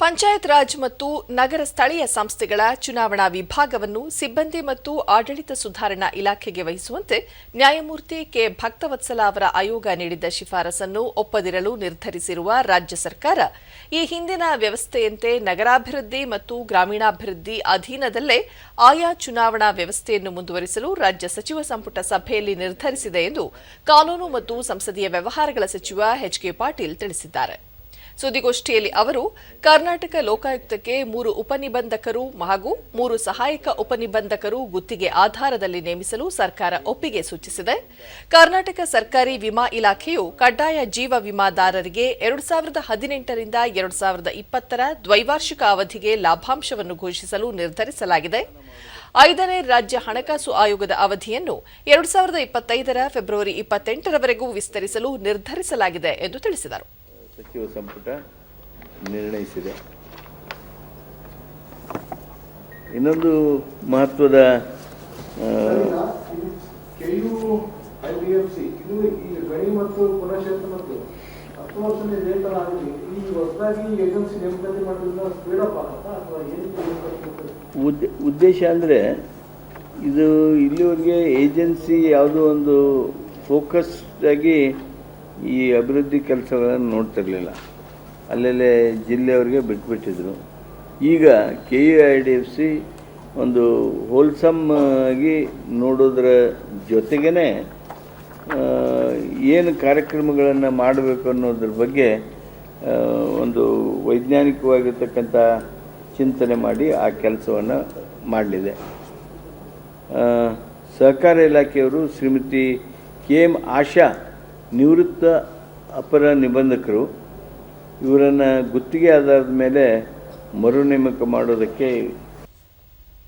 ಪಂಚಾಯತ್ ರಾಜ್ ಮತ್ತು ನಗರ ಸ್ಥಳೀಯ ಸಂಸ್ಥೆಗಳ ಚುನಾವಣಾ ವಿಭಾಗವನ್ನು ಸಿಬ್ಬಂದಿ ಮತ್ತು ಆಡಳಿತ ಸುಧಾರಣಾ ಇಲಾಖೆಗೆ ವಹಿಸುವಂತೆ ನ್ಯಾಯಮೂರ್ತಿ ಕೆ. ಭಕ್ತವತ್ಸಲ ಅವರ ಆಯೋಗ ನೀಡಿದ್ದ ಶಿಫಾರಸನ್ನು ಒಪ್ಪದಿರಲು ನಿರ್ಧರಿಸಿರುವ ರಾಜ್ಯ ಸರ್ಕಾರ, ಈ ಹಿಂದಿನ ವ್ಯವಸ್ಥೆಯಂತೆ ನಗರಾಭಿವೃದ್ಧಿ ಮತ್ತು ಗ್ರಾಮೀಣಾಭಿವೃದ್ಧಿ ಅಧೀನದಲ್ಲೇ ಆಯಾ ಚುನಾವಣಾ ವ್ಯವಸ್ಥೆಯನ್ನು ಮುಂದುವರಿಸಲು ರಾಜ್ಯ ಸಚಿವ ಸಂಪುಟ ಸಭೆಯಲ್ಲಿ ನಿರ್ಧರಿಸಿದೆ ಎಂದು ಕಾನೂನು ಮತ್ತು ಸಂಸದೀಯ ವ್ಯವಹಾರಗಳ ಸಚಿವ ಎಚ್ ಕೆ ಪಾಟೀಲ್ ತಿಳಿಸಿದ್ದಾರೆ. ಸುದ್ದಿಗೋಷ್ಠಿಯಲ್ಲಿ ಅವರು, ಕರ್ನಾಟಕ ಲೋಕಾಯುಕ್ತಕ್ಕೆ ಮೂರು ಉಪನಿಬಂಧಕರು ಹಾಗೂ ಮೂರು ಸಹಾಯಕ ಉಪನಿಬಂಧಕರು ಗುತ್ತಿಗೆ ಆಧಾರದಲ್ಲಿ ನೇಮಿಸಲು ಸರ್ಕಾರ ಒಪ್ಪಿಗೆ ಸೂಚಿಸಿದೆ. ಕರ್ನಾಟಕ ಸರ್ಕಾರಿ ವಿಮಾ ಇಲಾಖೆಯು ಕಡ್ಡಾಯ ಜೀವ ವಿಮಾದಾರರಿಗೆ ಎರಡು ಸಾವಿರದ ಹದಿನೆಂಟರಿಂದ ಎರಡು ಸಾವಿರದ ಇಪ್ಪತ್ತರ ದ್ವೈವಾರ್ಷಿಕ ಅವಧಿಗೆ ಲಾಭಾಂಶವನ್ನು ಘೋಷಿಸಲು ನಿರ್ಧರಿಸಲಾಗಿದೆ. ಐದನೇ ರಾಜ್ಯ ಹಣಕಾಸು ಆಯೋಗದ ಅವಧಿಯನ್ನು ಎರಡು ಸಾವಿರದ ಇಪ್ಪತ್ತೈದರ ಫೆಬ್ರವರಿ ಇಪ್ಪತ್ತೆಂಟರವರೆಗೂ ವಿಸ್ತರಿಸಲು ನಿರ್ಧರಿಸಲಾಗಿದೆ ಎಂದು ತಿಳಿಸಿದರು. ಸಚಿವ ಸಂಪುಟ ನಿರ್ಣಯಿಸಿದೆ. ಇನ್ನೊಂದು ಮಹತ್ವದ ಉದ್ದೇಶ ಅಂದರೆ ಇದು ಇಲ್ಲಿವರೆಗೆ ಏಜೆನ್ಸಿ ಯಾವುದೋ ಒಂದು ಫೋಕಸ್ಡ್ ಆಗಿ ಈ ಅಭಿವೃದ್ಧಿ ಕೆಲಸಗಳನ್ನು ನೋಡ್ತಿರಲಿಲ್ಲ. ಅಲ್ಲಲ್ಲೇ ಜಿಲ್ಲೆಯವ್ರಿಗೆ ಬಿಟ್ಬಿಟ್ಟಿದ್ರು. ಈಗ K U I D F C ಒಂದು ಹೋಲ್ಸಮ್ ಆಗಿ ನೋಡೋದ್ರ ಜೊತೆಗೇ ಏನು ಕಾರ್ಯಕ್ರಮಗಳನ್ನು ಮಾಡಬೇಕು ಅನ್ನೋದ್ರ ಬಗ್ಗೆ ಒಂದು ವೈಜ್ಞಾನಿಕವಾಗಿರ್ತಕ್ಕಂಥ ಚಿಂತನೆ ಮಾಡಿ ಆ ಕೆಲಸವನ್ನು ಮಾಡಲಿದೆ. ಸಹಕಾರ ಇಲಾಖೆಯವರು ಶ್ರೀಮತಿ ಕೆ ಎಂ ಆಶಾ ನಿವೃತ್ತ ಅಪರ ನಿಬಂಧಕರು ಇವರನ್ನು ಗುತ್ತಿಗೆ ಆಧಾರದ ಮೇಲೆ ಮರು ನೇಮಕ ಮಾಡೋದಕ್ಕೆ